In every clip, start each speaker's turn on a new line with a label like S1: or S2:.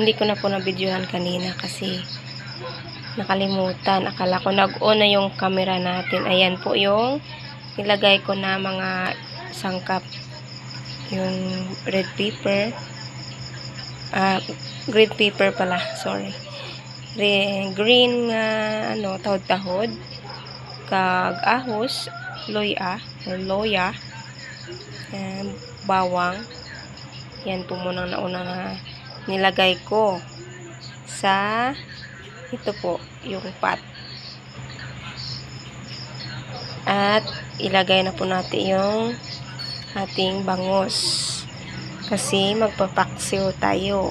S1: Hindi ko na po na-videohan kanina kasi nakalimutan. Akala ko nag-on na yung camera natin. Ayan po yung nilagay ko na mga sangkap. Yung red pepper. Ah, green pepper pala. Sorry. Re, green nga ano, tahod-tahod. Kag ahos, loya, or loya. Ayan, bawang. Yan po muna nauna na nilagay ko sa ito po, yung pot. At ilagay na po natin yung ating bangus. Kasi magpapaksiw tayo.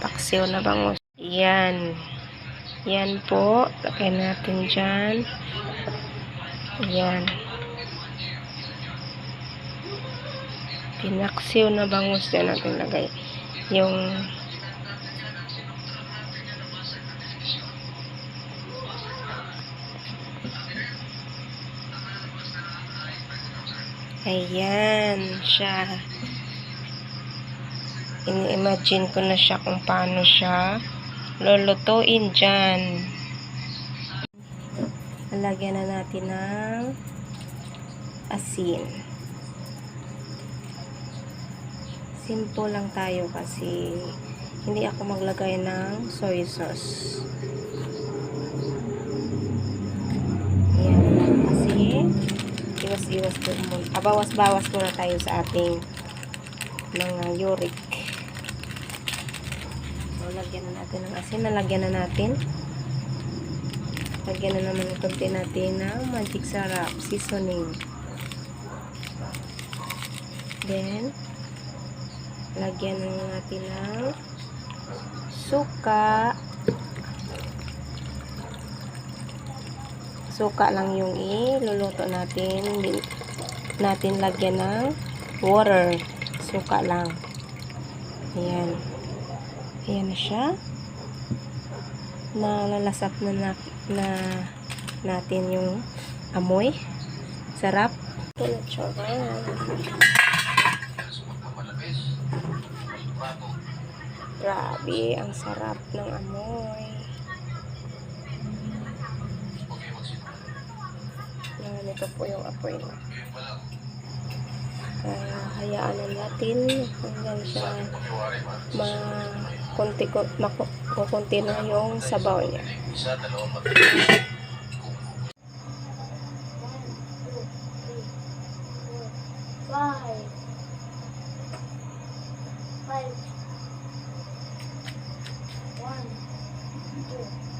S1: Paksiw na bangus. Yan. Yan po. Lagay natin dyan. Yan. Pinaksiw na bangus dyan natin lagay. Yung Ayan siya. Ini-imagine ko na siya kung paano siya lulutuin dyan. Lagyan na natin ng asin. Simple lang tayo kasi hindi ako maglagay ng soy sauce. Ayan. Kasi iwas-iwas po muna. Ah, bawas-bawas muna tayo sa ating mga uric. So, lagyan na natin ng asin. Nalagyan na natin. Lagyan na naman ng konti natin ng magic sarap seasoning. Then, lagyan na natin ng suka. Suka lang yung iluluto natin. Natin lagyan ng water. Suka lang. Ayan. Ayan na siya. Nalalasap na, na, na natin yung amoy. Sarap. Ito na siya. Grabe, ang sarap ng amoy. Ito po yung apoy niya. Kaya hayaan na natin hanggang siya makunti ko makukunti na yung sabaw niya.
S2: Five. Five. One. Two.